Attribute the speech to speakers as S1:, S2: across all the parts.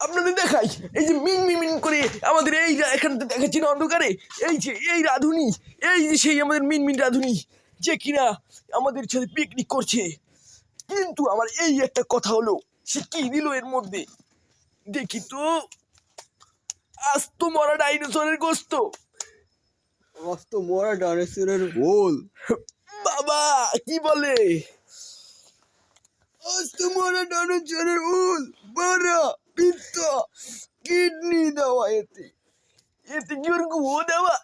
S1: আপনাদের দেখাই এই যে মিন মিন মিন করে আমাদের এই এখানে তো দেখাচ্ছি না অন্ধকারে এই যে এই রাধুনি এই যে সেই আমাদের মিন মিন রাধুনি যে কিনা আমাদের সাথে পিকনিক করছে। কিন্তু আমার এই একটা কথা হলো সে কি দিল এর মধ্যে? দেখি তো আস্ত মরা ডাইনোসরের গোস্ত।
S2: অস্ত মরা ডাইনোসরের গোল
S1: বাবা কি বলে?
S2: অস্ত মরা ডাইনোসরের উল বড় পিত্ত কিডনি দেওয়া এতে।
S1: এতে কি ওর গুয়ো দেওয়া?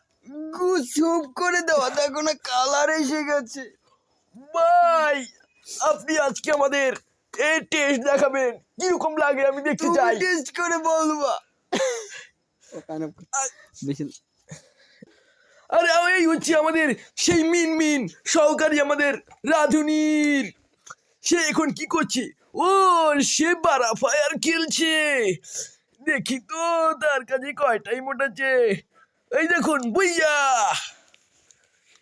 S2: গু সুপ করে দেওয়া। দেখো না কালার এসে গেছে।
S1: ভাই আপনি আজকে আমাদের এই টেস্ট দেখাবেন। কীরকম লাগে আমি দেখতে চাই।
S2: টেস্ট করে বলবা। বেশি
S1: আরে এই হচ্ছে আমাদের সেই মিন মিন সহকারী আমাদের রাধুনির। সে এখন কি করছে? ও সে বারা ফায়ার খেলছে। দেখি তো তার কাছে কয়টাই মোটাচ্ছে এই দেখুন, বুইয়া!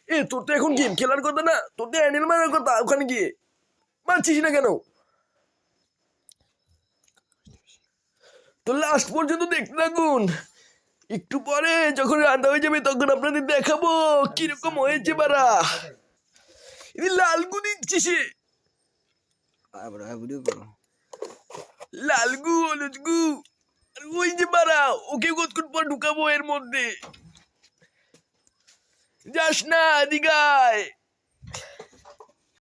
S1: এ, তোর তো এখন গেম খেলার কথা না, তোর তো অ্যানিল মারার কথা, ওখানে গিয়ে। মারছিস না কেন? তো লাস্ট পর্যন্ত দেখতে থাকুন। একটু পরে যখন রান্না হয়ে যাবে, তখন আপনাদের দেখাবো কীরকম হয়েছে বারা। লালগু দিচ্ছে সে।
S2: ভিডিও করো
S1: লালগু হলুদগু ওই যে মারা, ওকে কতক্ষণ পর ঢুকাবো এর মধ্যে? যাস না দিগায়